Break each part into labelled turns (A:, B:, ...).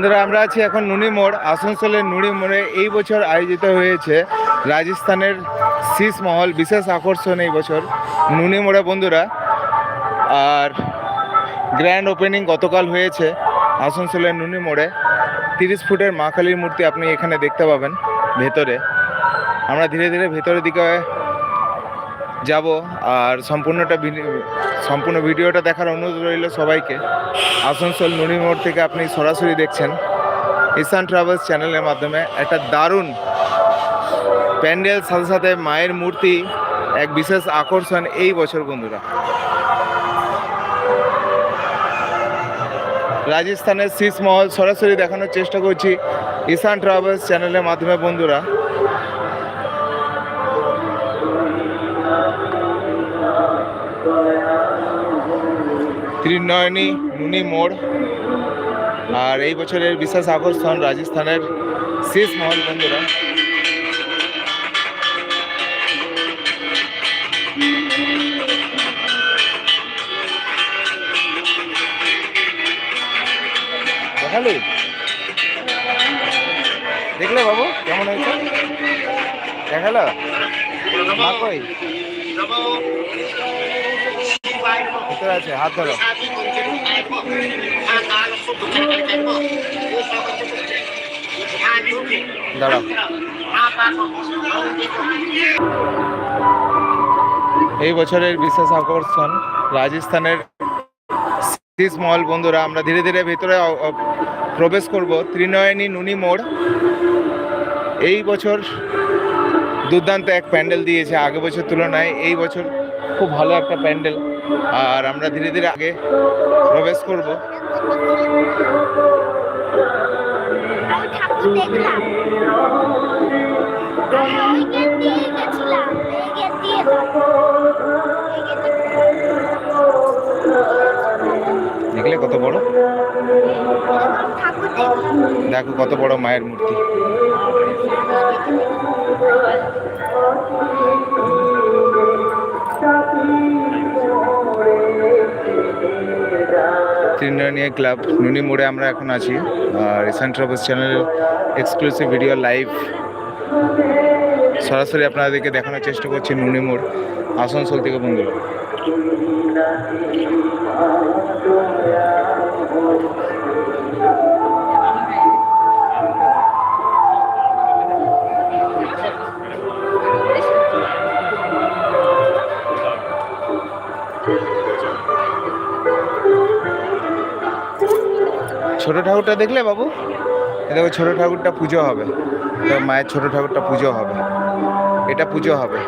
A: বন্ধুরা, আমরা আছি এখন নুনি মোড়, আসানসোলের নুনি মোড়ে। এই বছর আয়োজিত হয়েছে রাজস্থানের শীষ মহল, বিশেষ আকর্ষণ এই বছর নুনি মোড়ে বন্ধুরা। আর গ্র্যান্ড ওপেনিং গতকাল হয়েছে আসানসোলের নুনি মোড়ে। তিরিশ ফুটের মা কালীর মূর্তি আপনি এখানে দেখতে পাবেন ভেতরে। আমরা ধীরে ধীরে ভেতরের দিকে যাব আর সম্পূর্ণটা সম্পূর্ণ ভিডিওটা দেখার অনুরোধ রইল সবাইকে। আসানসোল নুনি মোড় থেকে আপনি সরাসরি দেখছেন ইসান ট্রাভেলস চ্যানেলের মাধ্যমে একটা দারুণ প্যান্ডেল, সাথে সাথে মায়ের মূর্তি, এক বিশেষ আকর্ষণ এই বছর বন্ধুরা। রাজস্থানের শীষ মহল সরাসরি দেখানোর চেষ্টা করছি ইসান ট্রাভেলস চ্যানেলের মাধ্যমে বন্ধুরা। ত্রিনয়নী নুনি মোড় আর এই বছরের বিশেষ আকর্ষণ রাজস্থানের শীষ মহল বন্ধুরা। দেখালি? দেখলে বাবু, কেমন হয়েছে? দেখাল? মা কই? ভিতরে আছে, হাত ধরো। এই বছরের বিশেষ আকর্ষণ রাজস্থানের মহল। বন্ধুরা, আমরা ধীরে ধীরে ভেতরে প্রবেশ করব। ত্রিনয়নী নুনি মোড়। এই বছর দুর্দান্ত এক প্যান্ডেল দিয়েছে। আগে বছর তুলনায় এই বছর খুব ভালো একটা প্যান্ডেল। আর আমরা ধীরে ধীরে আগে প্রবেশ করব। দেখলে কত বড়? দেখো। কত বড় মায়ের মূর্তি। ত্রিনয়নিয়া ক্লাব। নুনি মোড়ে আমরা এখন আছি। আর recent travels channel exclusive video live সরাসরি আপনাদেরকে দেখানোর চেষ্টা করছি নুনি মোড়, আসানসোল থেকে বন্ধুরা। ছোট ঠাকুরটা দেখলে বাবু? দেখো, ছোট ঠাকুরটা পুজো হবে। মায়ের ছোট ঠাকুরটা পুজো হবে। এটা পুজো হবে।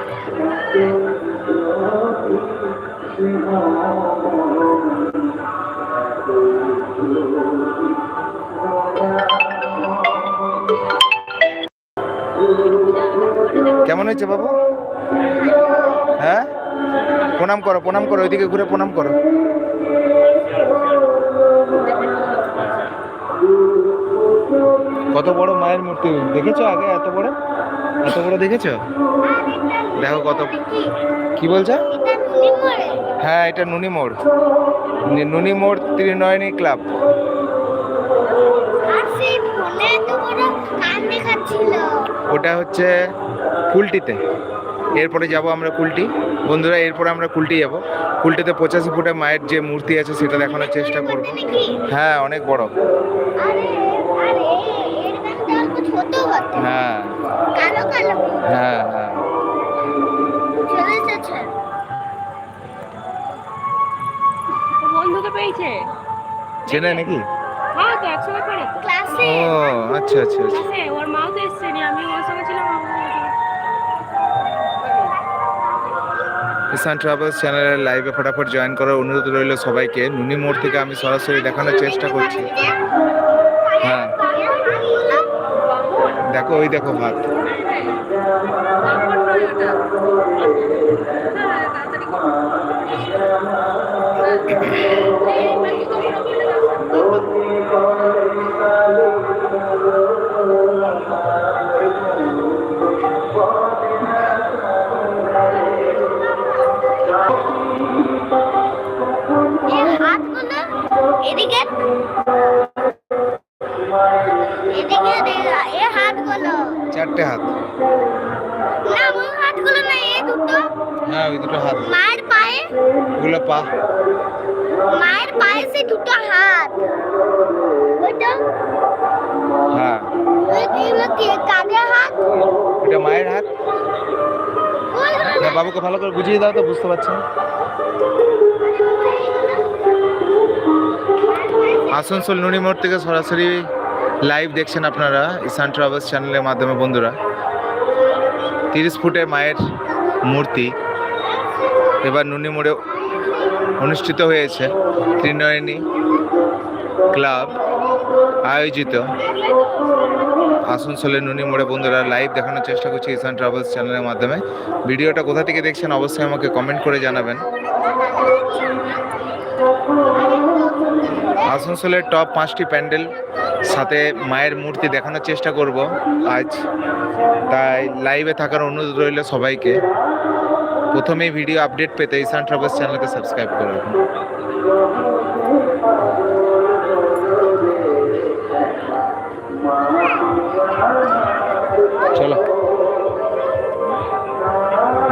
A: কেমন হয়েছে বাবু? হ্যাঁ? প্রণাম করো প্রণাম করো, ওইদিকে ঘুরে প্রণাম করো। কত বড় মায়ের মূর্তি? দেখেছ আগে এত বড়? এত বড় দেখেছ? দেখো কত কি বলছো? হ্যাঁ এটা নুনি মোড়। নুনি মোড় ত্রিনয়নী ক্লাব। ওটা হচ্ছে কুলটিতে। এরপরে যাব আমরা কুলটি। বন্ধুরা, এরপরে আমরা কুলটি যাব। কুলটিতে পঁচাশি ফুটে মায়ের যে মূর্তি আছে, সেটা দেখানোর চেষ্টা করব। হ্যাঁ অনেক বড়
B: আরে আরে এর কানটা অল্প ছোট হতো
A: হ্যাঁ।
B: কালো কালো
A: হ্যাঁ হ্যাঁ।
B: চলে। এসেছে
C: বন্ধুকে পেয়েছে?
A: চেনে নাকি?
C: হ্যাঁ তো একসঙ্গে পড়ে
B: ক্লাসে।
A: ও আচ্ছা আচ্ছা আচ্ছা।
C: ওর মাও তো এসছে আমি ওর সঙ্গে ছিলাম ও ওর সঙ্গে।
A: ইসান ট্রাভেলস চ্যানেলের লাইভে ফটাফট জয়েন করার অনুরোধ রইল সবাইকে। নুনি মোড় থেকে আমি সরাসরি দেখানোর চেষ্টা করছি। দেখো ওই দেখো হাত
C: তারপর
A: চারটে হাত।
B: না ওই হাতগুলো না এই দুটো।
A: হ্যাঁ ওই দুটো হাত।
B: মায়ের পায়ে?
A: ওগুলো পা।
B: মায়ের পায়ে সে দুটো হাত।
A: হ্যাঁ।
B: ওইগুলো কি কাদের হাত?
A: ওটা মায়ের হাত? বাবুকে ভালো করে বুঝিয়ে দাও তো বুঝতে পারছি না। আসানসোল নুনিমোড় থেকে সরাসরি লাইভ দেখছেন আপনারা ইসান ট্রাভেলস চ্যানেলের মাধ্যমে বন্ধুরা। তিরিশ ফুটে মায়ের মূর্তি। এবার নুনিমোড়ে অনুষ্ঠিত হয়েছে ত্রিনয়নী ক্লাব আয়োজিত। আসানসোলের নুনিমোড়ে বন্ধুরা লাইভ দেখানোর চেষ্টা করছি ইসান ট্রাভেলস চ্যানেলের মাধ্যমে। ভিডিওটা কোথা থেকে দেখছেন অবশ্যই আমাকে কমেন্ট করে জানাবেন। আসানসোলের টপ পাঁচটি প্যান্ডেল সাথে মায়ের মূর্তি দেখানোর চেষ্টা করব আজ। তাই লাইভে থাকার অনুরোধ রইল সবাইকে। প্রথমেই ভিডিও আপডেট পেতে ইসান ট্রাভেলস চ্যানেলকে সাবস্ক্রাইব করে রাখুন চলো।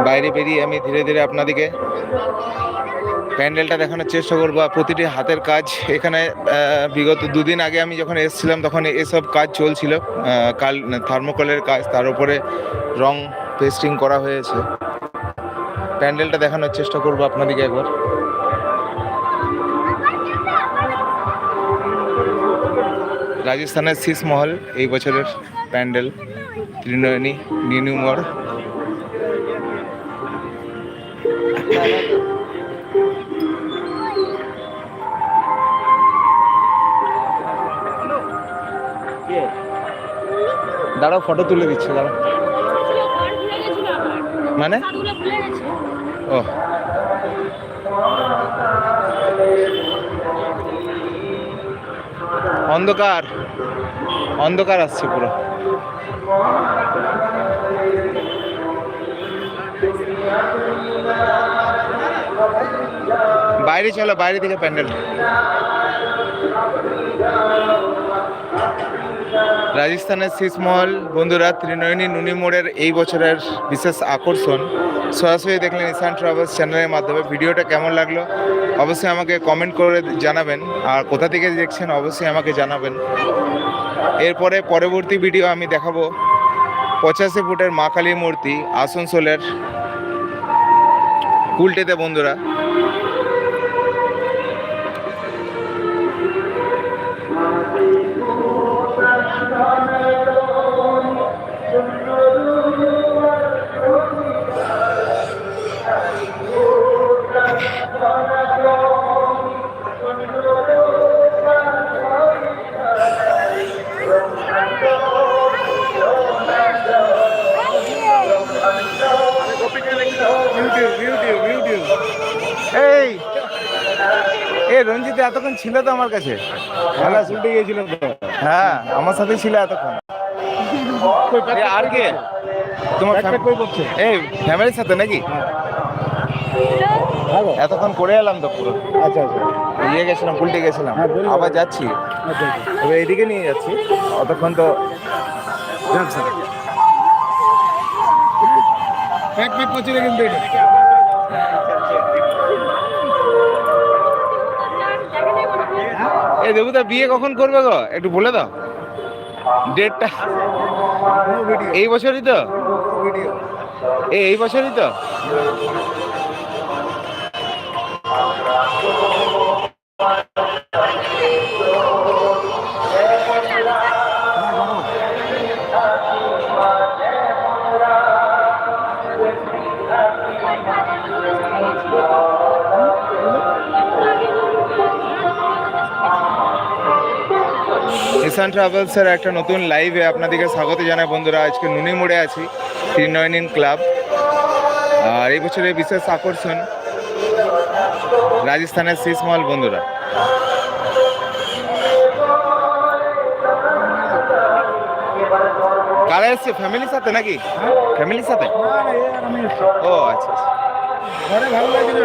A: বাইরে বেরিয়ে আমি ধীরে ধীরে আপনাদেরকে প্যান্ডেলটা দেখানোর চেষ্টা করব প্রতিটি হাতের কাজ। এখানে বিগত দুদিন আগে আমি যখন এসেছিলাম, তখন এসব কাজ চলছিল। কাল থার্মোকলের কাজ, তার উপরে রং পেস্টিং করা হয়েছে। প্যান্ডেলটা দেখানোর চেষ্টা করব আপনাদেরকে একবার। রাজস্থানের শীষ মহল, এই বছরের প্যান্ডেল। ত্রিনয়নী নিনুমড় দাঁড়াও ফটো তুলে দিচ্ছে, দাঁড়াও। মানে? ও। অন্ধকার। অন্ধকার আসছে পুরো। বাইরে চলো, বাইরে থেকে প্যান্ডেল। রাজস্থানের শীষমহল বন্ধুরা ত্রিনয়নী নুনি মোড়ের এই বছরের বিশেষ আকর্ষণ। সরাসরি দেখলেন ইসান ট্রাভেলস চ্যানেলের মাধ্যমে। ভিডিওটা কেমন লাগল? অবশ্যই আমাকে কমেন্ট করে জানাবেন। আর কোথা থেকে দেখছেন, অবশ্যই আমাকে জানাবেন। এরপরে পরবর্তী ভিডিও আমি দেখাবো পঁচাশি ফুটের মা কালী মূর্তি আসানসোলের কুলটেতে, বন্ধুরা। এ রঞ্জিত এতক্ষণ ছিল তো আমার কাছে।
D: খেলা উল্টে গিয়েছিল তো।
A: হ্যাঁ আমার সাথে ছিল এতক্ষণ। আর কে? তোমার
D: কই করছে?
A: এই ফ্যামিলির সাথে নাকি?
D: হ্যাঁ।
A: এতক্ষণ করে এলাম তো পুরো।
D: আচ্ছা আচ্ছা।
A: ইয়ে গেছিলাম উল্টে গেছিলাম।
D: হ্যাঁ।
A: আবার যাচ্ছি।
D: আচ্ছা আচ্ছা।
A: এবার এইদিকে নিয়ে যাচ্ছি। অতক্ষণ তো
D: প্যাক প্যাক করছিল কিন্তু
A: এই দেবুদা বিয়ে কখন করবে গো? একটু বলে দাও। ডেটটা। এই বছরই তো? এই এই বছরই তো? ইসান ট্রাভেলসের একটা নতুন লাইভে আপনাদেরকে স্বাগত জানাই বন্ধুরা। আজকে নুনি মোড়ে আছি ত্রিনয়নীন ক্লাব। আর এই বছরের বিশেষ আকর্ষণ রাজস্থানের শীষমহল বন্ধুরা। কারা এসছে? ফ্যামিলির সাথে নাকি? ফ্যামিলির সাথে। ও আচ্ছা আচ্ছা।
D: ভালো লাগছে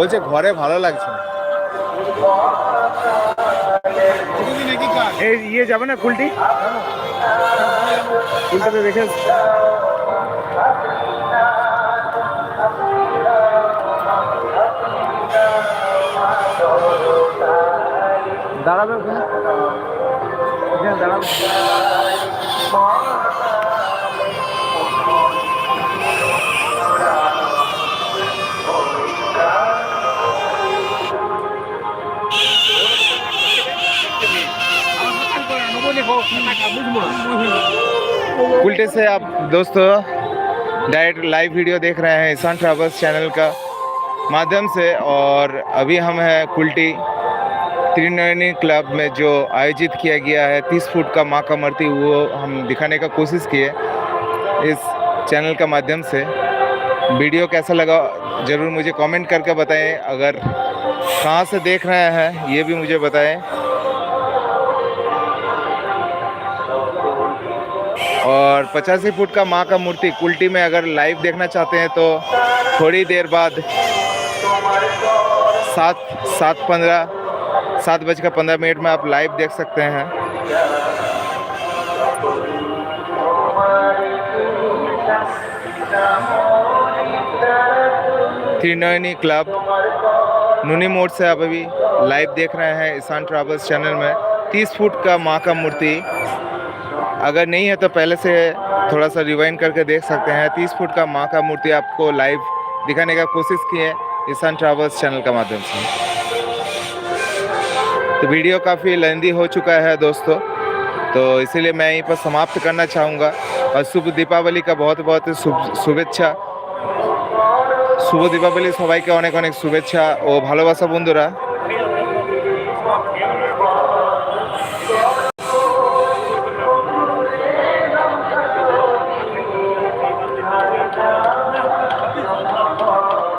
A: বলছে ঘরে ভালো লাগছে না। এই ইয়ে যাবে না কুলটি কুলটাতে দেখে দাঁড়াবে ওখানে? দাঁড়াবে। उल्टे से आप दोस्तों। डायरेक्ट लाइव वीडियो देख रहे हैं ईशान ट्रैवल्स चैनल का माध्यम से और अभी हम हैं कुल्टी त्रिनयनी क्लब में जो आयोजित किया गया है। तीस फुट का माँ का मूर्ति, वो हम दिखाने का कोशिश किए इस चैनल का माध्यम से। वीडियो कैसा लगा ज़रूर मुझे कमेंट करके बताएँ। अगर कहाँ से देख रहे हैं, ये भी मुझे बताएँ। और पचासी फुट का माँ का मूर्ति कुल्टी में अगर लाइव देखना चाहते हैं तो थोड़ी देर बाद सात सात पंद्रह, सात बज कर पंद्रह मिनट में आप लाइव देख सकते हैं। त्रिनयनी क्लब, नूनी मोड़ से आप अभी लाइव देख रहे हैं ईशान ट्रैवल्स चैनल में। तीस फुट का माँ का मूर्ति अगर नहीं है तो पहले से थोड़ा सा रिवाइंड करके देख सकते हैं तीस फुट का माँ का मूर्ति आपको लाइव दिखाने का कोशिश की है ईशान ट्रैवल्स चैनल का माध्यम से तो वीडियो काफ़ी लेंदी हो चुका है दोस्तों तो इसीलिए मैं यहीं पर समाप्त करना चाहूँगा और शुभ दीपावली का बहुत बहुत शुभ शुभेच्छा শুভ দীপাবলি সবাইকে অনেক অনেক শুভেচ্ছা ও ভালোবাসা বন্ধুরা